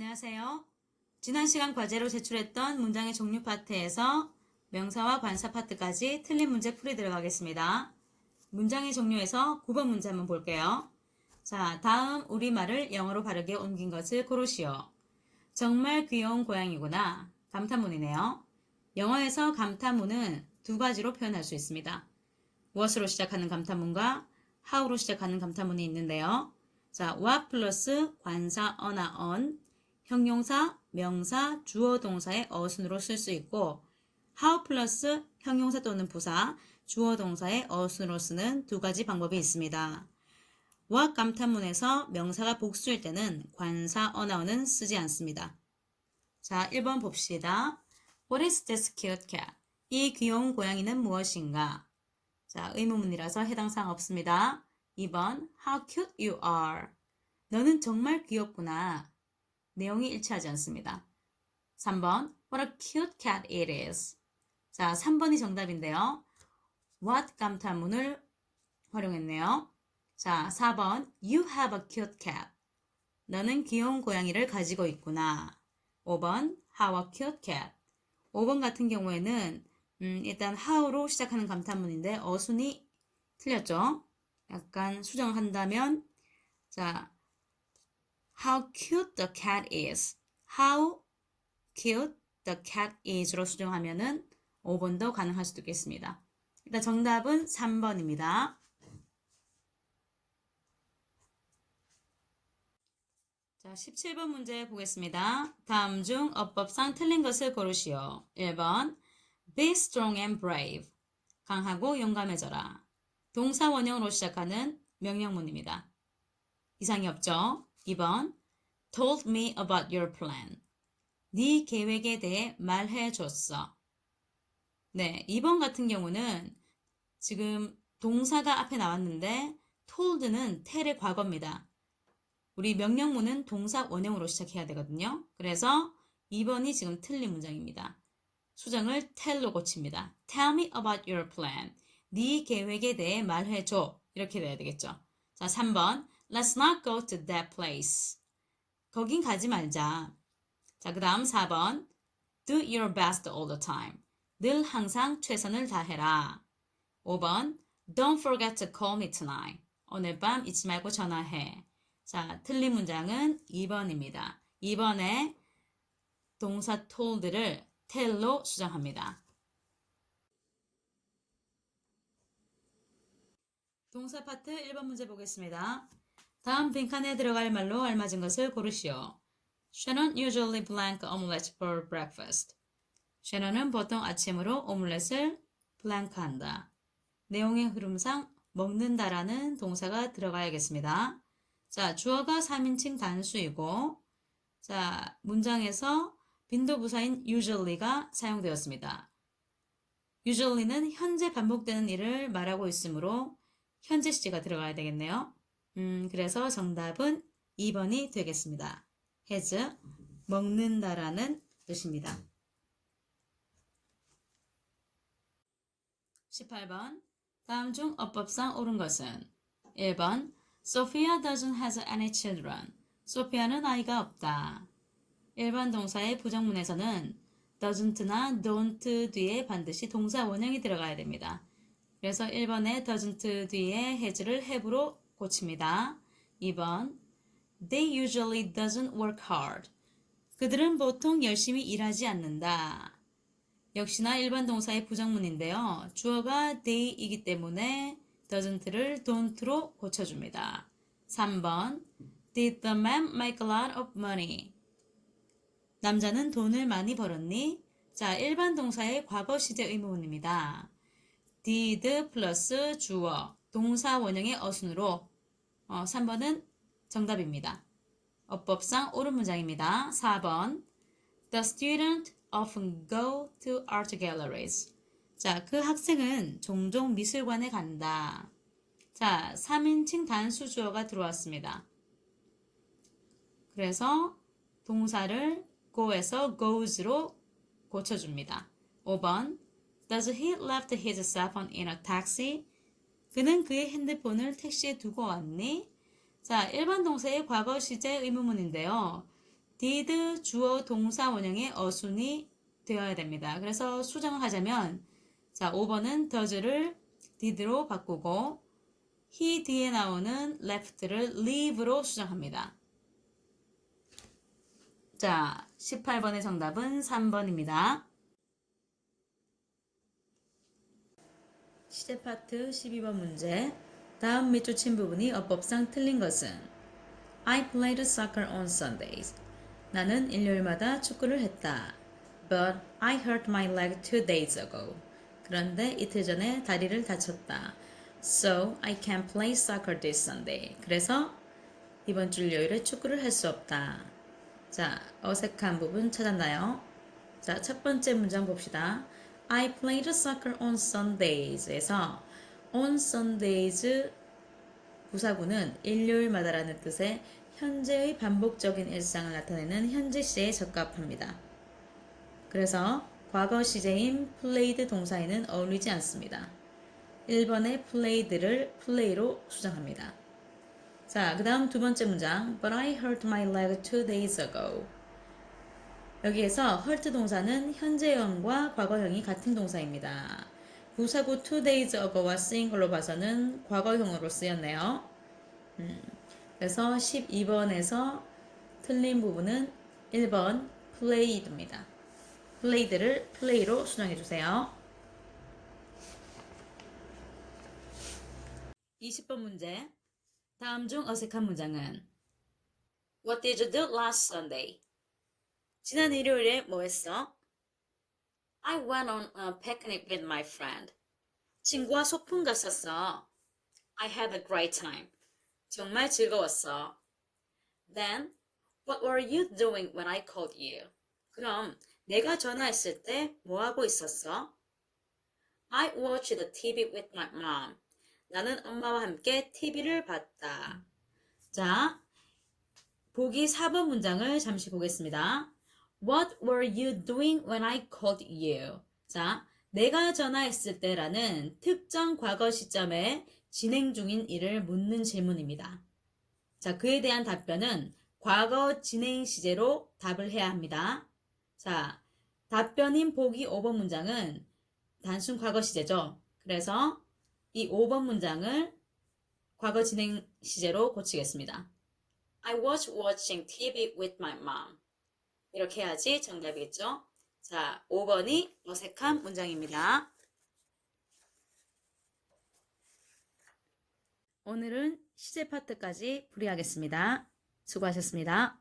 안녕하세요. 지난 시간 과제로 제출했던 문장의 종류 파트에서 명사와 관사 파트까지 틀린 문제 풀이 들어가겠습니다. 문장의 종류에서 9번 문제 한번 볼게요. 자, 다음 우리말을 영어로 바르게 옮긴 것을 고르시오. 정말 귀여운 고양이구나. 감탄문이네요. 영어에서 감탄문은 두 가지로 표현할 수 있습니다. what으로 시작하는 감탄문과 how로 시작하는 감탄문이 있는데요. 자, what 플러스 관사 어나 on, 형용사, 명사, 주어 동사의 어순으로 쓸 수 있고 how 플러스 형용사 또는 부사, 주어 동사의 어순으로 쓰는 두 가지 방법이 있습니다. what 감탄문에서 명사가 복수일 때는 관사 어나어는 쓰지 않습니다. 자, 1번 봅시다. What is this cute cat? 이 귀여운 고양이는 무엇인가? 자, 의문문이라서 해당 사항 없습니다. 2번 How cute you are. 너는 정말 귀엽구나. 내용이 일치하지 않습니다. 3번 What a cute cat it is. 자, 3번이 정답인데요. What 감탄문을 활용했네요. 자, 4번 You have a cute cat. 너는 귀여운 고양이를 가지고 있구나. 5번 How a cute cat. 5번 같은 경우에는 음, 일단 how로 시작하는 감탄문인데 어순이 틀렸죠. 약간 수정한다면 자 How cute the cat is. How cute the cat is로 수정하면은 5번도 가능할 수도 있겠습니다. 일단 정답은 3번입니다. 자, 17번 문제 보겠습니다. 다음 중 어법상 틀린 것을 고르시오. 1번 Be strong and brave. 강하고 용감해져라. 동사 원형으로 시작하는 명령문입니다. 이상이 없죠? 2번 Told me about your plan. 네 계획에 대해 말해줬어. 네, 2번 같은 경우는 지금 동사가 앞에 나왔는데 told는 텔의 과거입니다. 우리 명령문은 동사 원형으로 시작해야 되거든요. 그래서 2번이 지금 틀린 문장입니다. 수정을 tell로 고칩니다. Tell me about your plan. 네 계획에 대해 말해줘. 이렇게 돼야 되겠죠. 자, 3번. Let's not go to that place. 거긴 가지 말자. 자, 그 다음 4번. Do your best all the time. 늘 항상 최선을 다해라. 5번. Don't forget to call me tonight. 오늘 밤 잊지 말고 전화해. 자, 틀린 문장은 2번입니다. 2번에 동사 told를 tell로 수정합니다. 동사 파트 1번 문제 보겠습니다. 다음 빈칸에 들어갈 말로 알맞은 것을 고르시오. Shannon usually blank omelette for breakfast. 셔넌은 보통 아침으로 오믈렛을 블랑크한다. 내용의 흐름상 먹는다라는 동사가 들어가야겠습니다. 자, 주어가 3인칭 단수이고 자, 문장에서 빈도 부사인 usually가 사용되었습니다. usually는 현재 반복되는 일을 말하고 있으므로 현재 시제가 들어가야 되겠네요. 음, 그래서 정답은 2번이 되겠습니다. has 먹는다라는 뜻입니다. 18번 다음 중 어법상 옳은 것은 1번 Sophia doesn't have any children. 소피아는 아이가 없다. 일반 동사의 부정문에서는 doesn't나 don't 뒤에 반드시 동사 원형이 들어가야 됩니다. 그래서 1번에 doesn't 뒤에 has를 have로 고칩니다. 2번 They usually doesn't work hard. 그들은 보통 열심히 일하지 않는다. 역시나 일반 동사의 부정문인데요. 주어가 they이기 때문에 doesn't를 don't로 고쳐줍니다. 3번 Did the man make a lot of money? 남자는 돈을 많이 벌었니? 자, 일반 동사의 과거 시제 의문입니다. did 플러스 주어, 동사 원형의 어순으로 어, 3번은 정답입니다. 어법상 옳은 문장입니다. 4번 The student often go to art galleries. 자, 그 학생은 종종 미술관에 간다. 자, 3인칭 단수 주어가 들어왔습니다. 그래서 동사를 go에서 goes로 고쳐줍니다. 5번 Does he left his cell phone in a taxi? 그는 그의 핸드폰을 택시에 두고 왔니? 자, 일반 동사의 과거 시제 의문문인데요. did 주어 동사 원형의 어순이 되어야 됩니다. 그래서 수정을 하자면 자 5번은 does를 did로 바꾸고 he 뒤에 나오는 left를 leave로 수정합니다. 자 18번의 정답은 3번입니다. 시제 파트 12번 문제 다음 밑줄 친 부분이 어법상 틀린 것은 I played soccer on Sundays. 나는 일요일마다 축구를 했다. But I hurt my leg two days ago. 그런데 이틀 전에 다리를 다쳤다. So I can't play soccer this Sunday. 그래서 이번 주 일요일에 축구를 할 수 없다. 자, 어색한 부분 찾았나요? 자, 첫 번째 문장 봅시다. I played soccer on Sundays에서 on Sundays 부사구는 일요일마다라는 뜻의 현재의 반복적인 일상을 나타내는 현재 시제에 적합합니다. 그래서 과거 시제인 played 동사에는 어울리지 않습니다. 1번의 played를 play로 수정합니다. 자, 그 다음 두 번째 문장. But I hurt my leg two days ago. 여기에서 hurt 동사는 현재형과 과거형이 같은 동사입니다. 부사구 two days ago와 쓰인 걸로 봐서는 과거형으로 쓰였네요. 음, 그래서 12번에서 틀린 부분은 1번 played입니다. played를 play로 수정해 주세요. 20번 문제. 다음 중 어색한 문장은 What did you do last Sunday? 지난 일요일에 뭐 했어? I went on a picnic with my friend. 친구와 소풍 갔었어. I had a great time. 정말 즐거웠어. Then, what were you doing when I called you? 그럼 내가 전화했을 때 뭐 하고 있었어? I watched the TV with my mom. 나는 엄마와 함께 TV를 봤다. 자, 보기 4번 문장을 잠시 보겠습니다. What were you doing when I called you? 자, 내가 전화했을 때라는 특정 과거 시점에 진행 중인 일을 묻는 질문입니다. 자, 그에 대한 답변은 과거 진행 시제로 답을 해야 합니다. 자, 답변인 보기 5번 문장은 단순 과거 시제죠. 그래서 이 5번 문장을 과거 진행 시제로 고치겠습니다. I was watching TV with my mom. 이렇게 해야지 정답이겠죠? 자, 5번이 어색한 문장입니다. 오늘은 시제 파트까지 풀이하겠습니다. 수고하셨습니다.